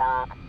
stop.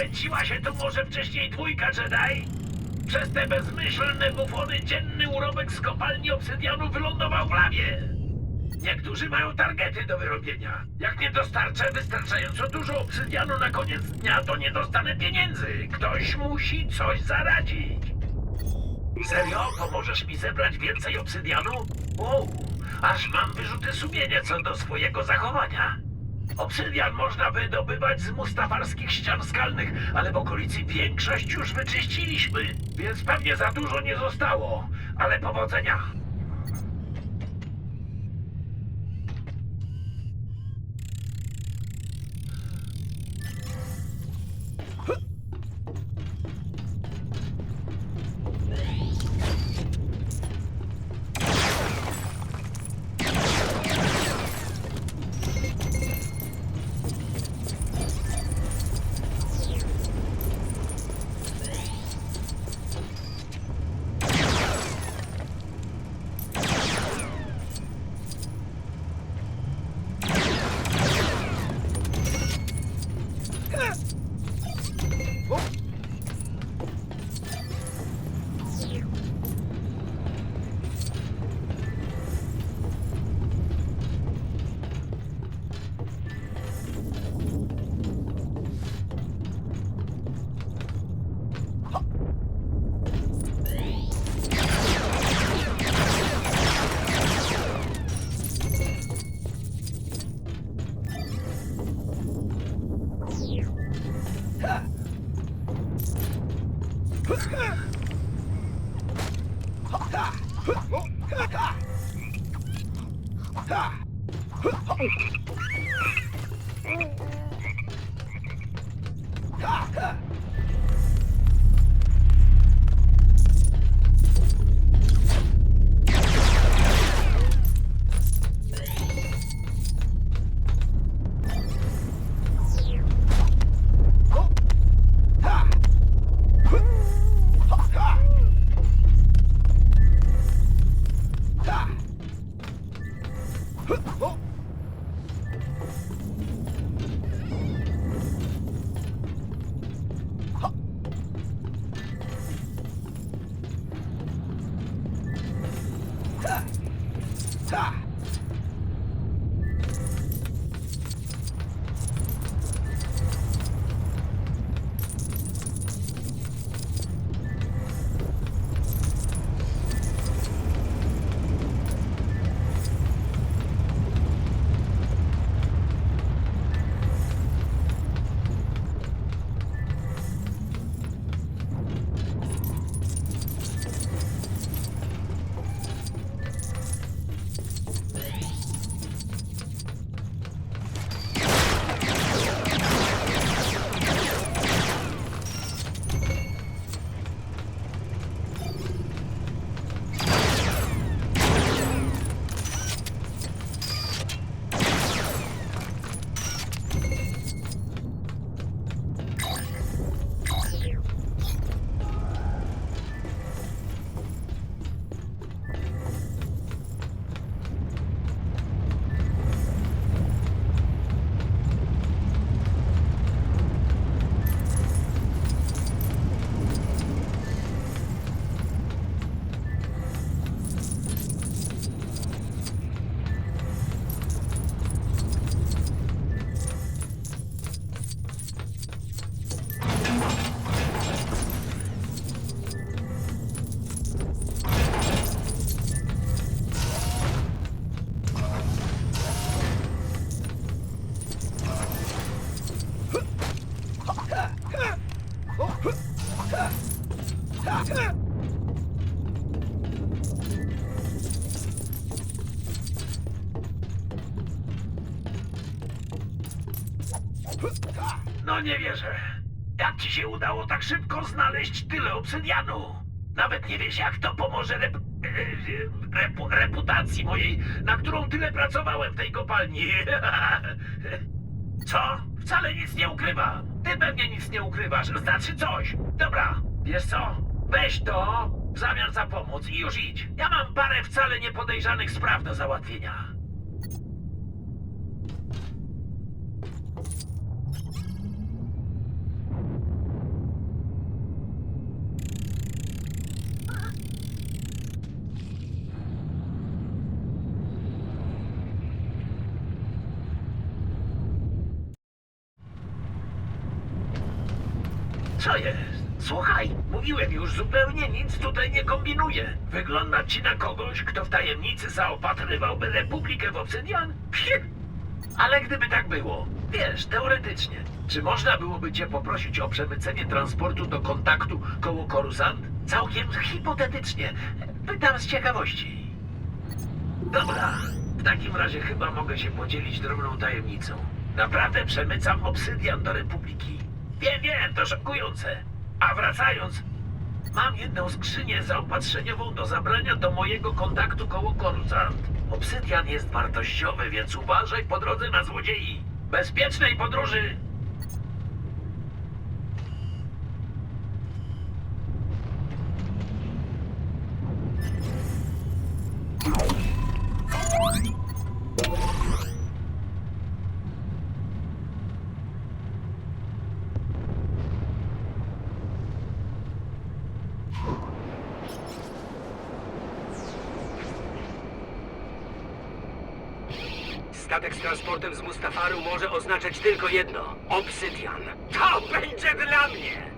Kręciła się tu może wcześniej dwójka Jedi? Przez te bezmyślne bufony dzienny urobek z kopalni obsydianu wylądował w lawie. Niektórzy mają targety do wyrobienia. Jak nie dostarczę wystarczająco dużo obsydianu na koniec dnia, to nie dostanę pieniędzy. Ktoś musi coś zaradzić. Serio? Pomożesz mi zebrać więcej obsydianu? Wow, aż mam wyrzuty sumienia co do swojego zachowania. Obsydian można wydobywać z mustafarskich ścian skalnych, ale w okolicy większość już wyczyściliśmy, więc pewnie za dużo nie zostało. Ale powodzenia! Ha! time. No nie wierzę. Jak ci się udało tak szybko znaleźć tyle obsydianu? Nawet nie wiesz, jak to pomoże rep, e, repu, reputacji mojej, na którą tyle pracowałem w tej kopalni. Co? Wcale nic nie ukrywam. Ty pewnie nic nie ukrywasz. Znaczy coś. Dobra, wiesz co? Weź to w zamian za pomoc i już idź. Ja mam parę wcale niepodejrzanych spraw do załatwienia. Co jest? Słuchaj, mówiłem już, zupełnie nic tutaj nie kombinuję. Wygląda ci na kogoś, kto w tajemnicy zaopatrywałby Republikę w obsydian? Psie! Ale gdyby tak było, wiesz, teoretycznie, czy można byłoby cię poprosić o przemycenie transportu do kontaktu koło Korusant? Całkiem hipotetycznie. Pytam z ciekawości. Dobra, w takim razie chyba mogę się podzielić drobną tajemnicą. Naprawdę przemycam obsydian do Republiki. Wiem, wiem, to szokujące. A wracając, mam jedną skrzynię zaopatrzeniową do zabrania do mojego kontaktu koło Korusant. Obsydian jest wartościowy, więc uważaj po drodze na złodziei. Bezpiecznej podróży! Statek z transportem z Mustafaru może oznaczać tylko jedno. Obsydian. To będzie dla mnie!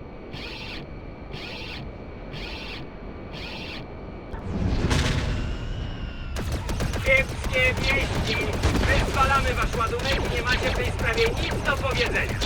Kiepskie wieści! Wyzwalamy wasz ładunek i nie macie w tej sprawie nic do powiedzenia.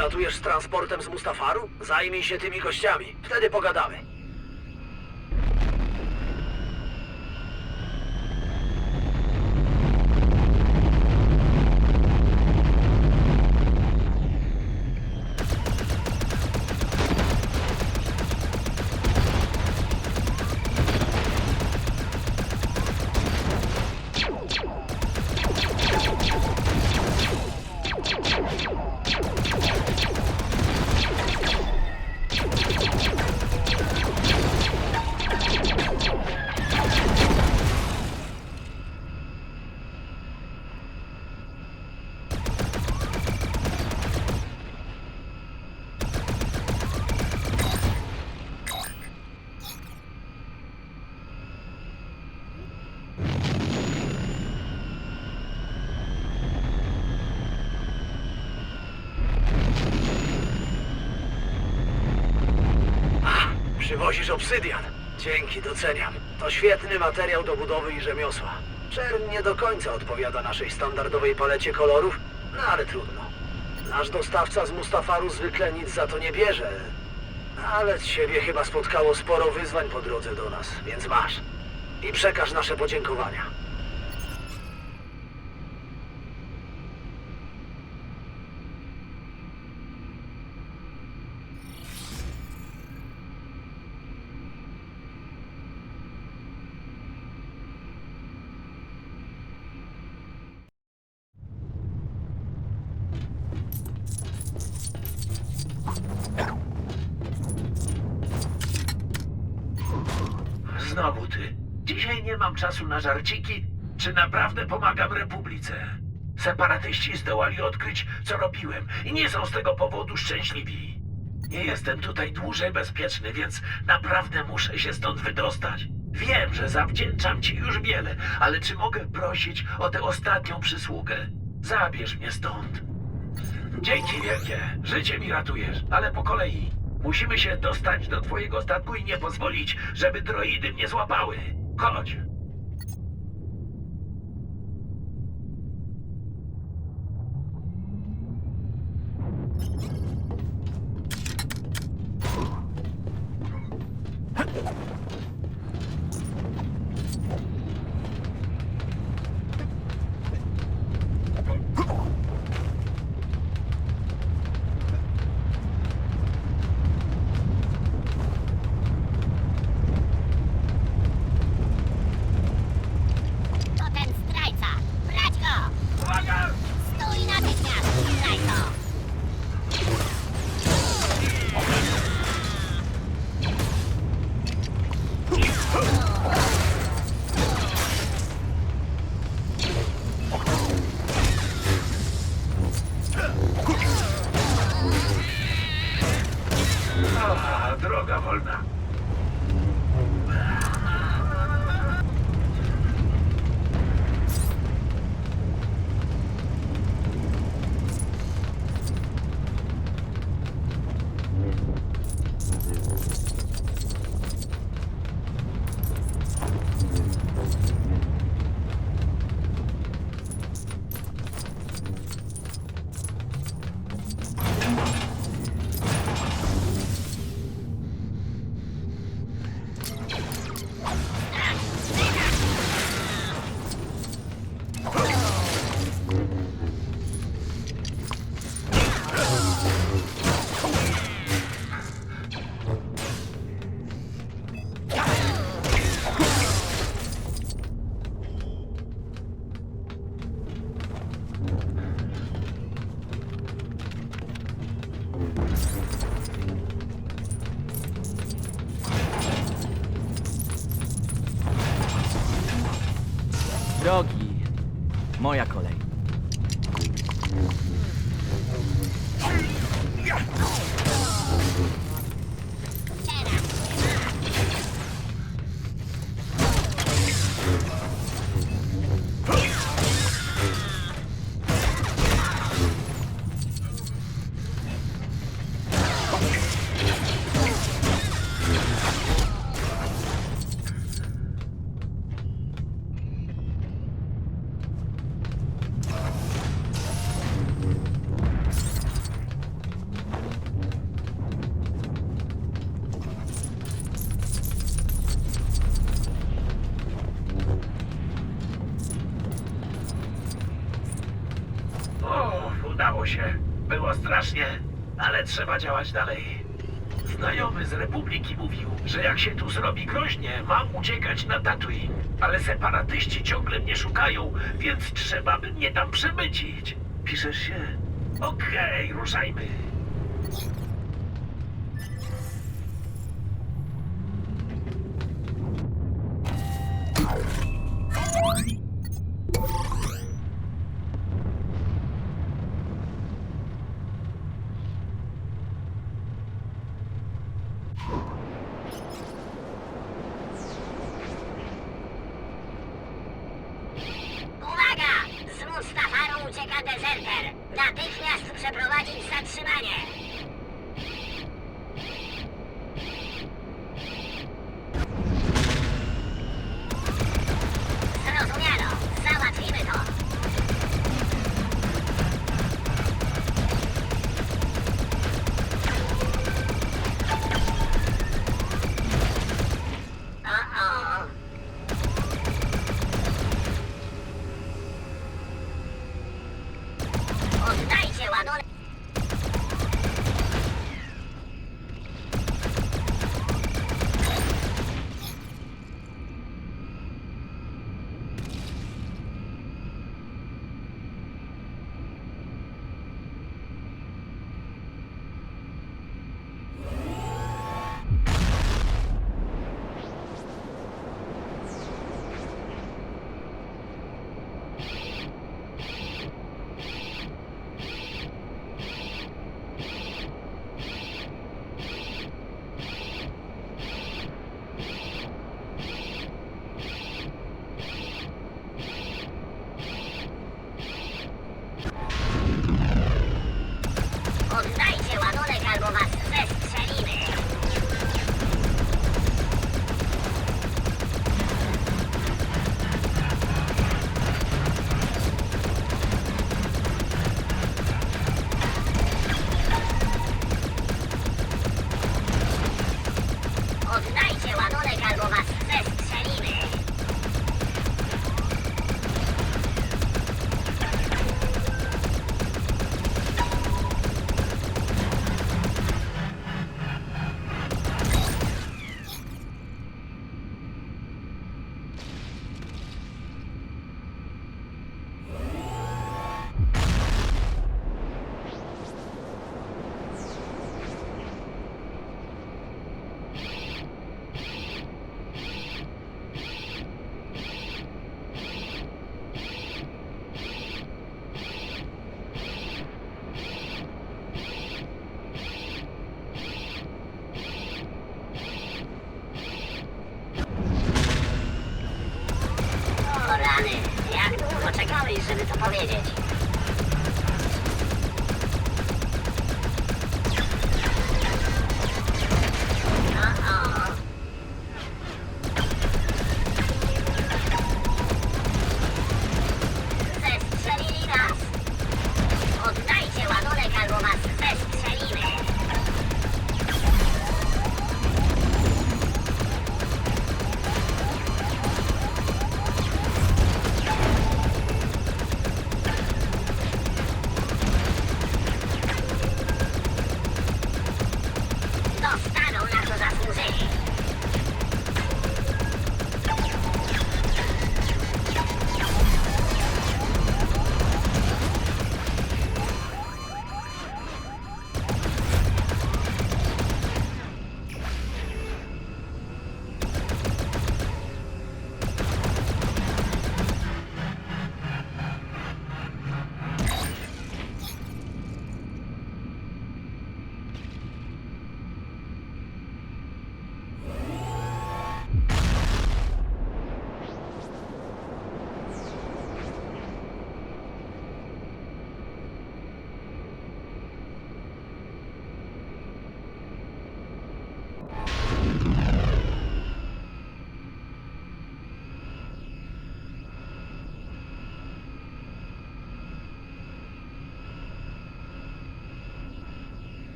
Przylatujesz z transportem z Mustafaru? Zajmij się tymi gościami. Wtedy pogadamy. Przywozisz obsydian. Dzięki, doceniam. To świetny materiał do budowy i rzemiosła. Czern nie do końca odpowiada naszej standardowej palecie kolorów, no ale trudno. Nasz dostawca z Mustafaru zwykle nic za to nie bierze. Ale ciebie chyba spotkało sporo wyzwań po drodze do nas, więc masz. I przekaż nasze podziękowania. Znowu ty. Dzisiaj nie mam czasu żarciki. Czy naprawdę pomagam Republice? Separatyści zdołali odkryć, co robiłem i nie są z tego powodu szczęśliwi. Nie jestem tutaj dłużej bezpieczny, więc naprawdę muszę się stąd wydostać. Wiem, że zawdzięczam ci już wiele, ale czy mogę prosić o tę ostatnią przysługę? Zabierz mnie stąd. Dzięki wielkie. Życie mi ratujesz, ale po kolei. Musimy się dostać do twojego statku i nie pozwolić, żeby droidy mnie złapały. Chodź. Trzeba działać dalej. Znajomy z Republiki mówił, że jak się tu zrobi groźnie, mam uciekać na Tatooine. Ale separatyści ciągle mnie szukają, więc trzeba by mnie tam przemycić. Piszesz się? Okej, ruszajmy.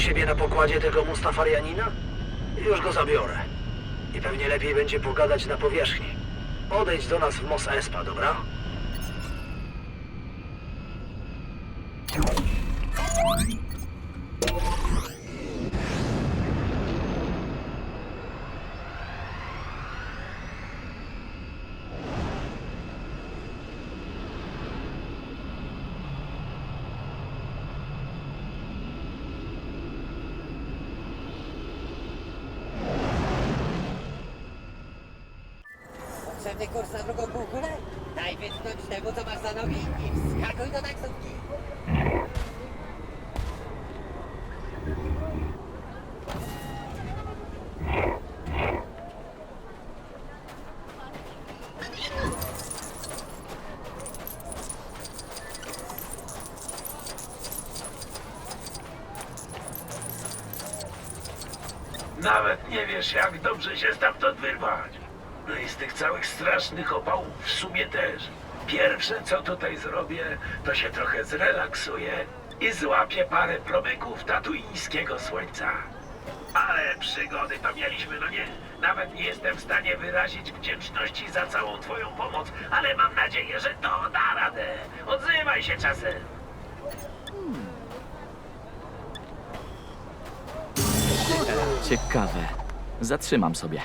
Siebie na pokładzie tego Mustafarianina? Już go zabiorę. I pewnie lepiej będzie pogadać na powierzchni. Odejdź do nas w Mos Espa, dobra? Potrzebny temu, co masz za nogi i wskakuj do taksówki. Nawet nie wiesz, jak dobrze się stamtąd wyrwać. No i z tych całych strasznych opałów w sumie też. Pierwsze, co tutaj zrobię, to się trochę zrelaksuję i złapię parę promyków tatuińskiego słońca. Ale przygody to mieliśmy, no nie? Nawet nie jestem w stanie wyrazić wdzięczności za całą twoją pomoc, ale mam nadzieję, że to da radę. Odzywaj się czasem. Ciekawe. Zatrzymam sobie.